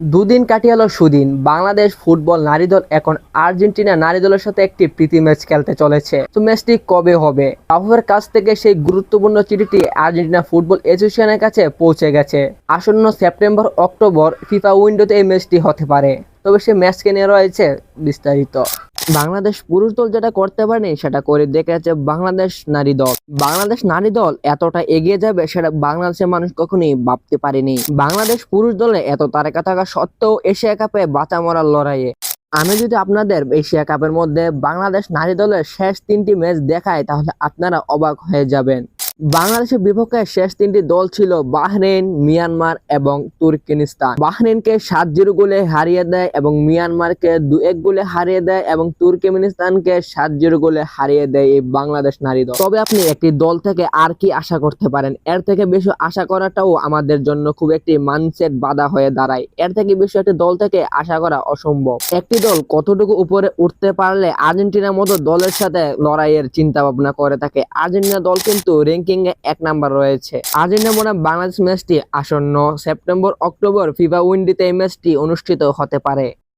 দুদিন কাটিয়ালো সুদিন। বাংলাদেশ ফুটবল নারী দল এখন আর্জেন্টিনা নারী দলের সাথে একটি প্রীতি ম্যাচ খেলতে চলেছে। তো ম্যাচটি কবে হবে? আবহাওয়ার কাছ থেকে সেই গুরুত্বপূর্ণ চিঠিটি আর্জেন্টিনা ফুটবল অ্যাসোসিয়েশনের কাছে পৌঁছে গেছে। আসন্ন সেপ্টেম্বর অক্টোবর ফিফা উইন্ডোতে এই ম্যাচটি হতে পারে। তবে সেই ম্যাচকে নিয়ে রয়েছে বিস্তারিত। বাংলাদেশ পুরুষ দল যেটা করতে পারেনি, সেটা করে দেখেছে বাংলাদেশ নারী দল। বাংলাদেশ নারী দল এতটা এগিয়ে যাবে, সেটা বাংলাদেশের মানুষ কখনোই ভাবতে পারেনি। বাংলাদেশ পুরুষ দলে এত তারকা থাকা সত্ত্বেও এশিয়া কাপে বাঁচা মরার লড়াইয়ে। আমি যদি আপনাদের এশিয়া কাপের মধ্যে বাংলাদেশ নারী দলের শেষ তিনটি ম্যাচ দেখাই, তাহলে আপনারা অবাক হয়ে যাবেন। বাংলাদেশের বিপক্ষে শেষ তিনটি দল ছিল বাহরেন মিয়ানমার এবং তুর্কমেনিস্তান বাহরেনকে সাত জিরো গোলে হারিয়ে দেয় এবং মিয়ানমারকে দু এক গোলে হারিয়ে দেয় এবং তুর্কমেনিস্তানকে সাত জিরো গোলে হারিয়ে দেয় এই বাংলাদেশ নারী দল। তবে আপনি একটি দল থেকে আর কি আশা করতে পারেন? এর থেকে বেশি আশা করাটাও আমাদের জন্য খুব একটি মানসেট বাধা হয়ে দাঁড়ায়। এর থেকে বেশি একটি দল থেকে আশা করা অসম্ভব। একটি দল কতটুকু উপরে উঠতে পারলে আর্জেন্টিনার মতো দলের সাথে লড়াইয়ের চিন্তা ভাবনা করে থাকে? আর্জেন্টিনা দল কিন্তু র্যাঙ্কিং এ এক নাম্বার রয়েছে। আর্জেন্টিনা বনাম বাংলাদেশ ম্যাচটি আসন্ন সেপ্টেম্বর অক্টোবর ফিফা উইন্ডিতে এই ম্যাচটি অনুষ্ঠিত হতে পারে।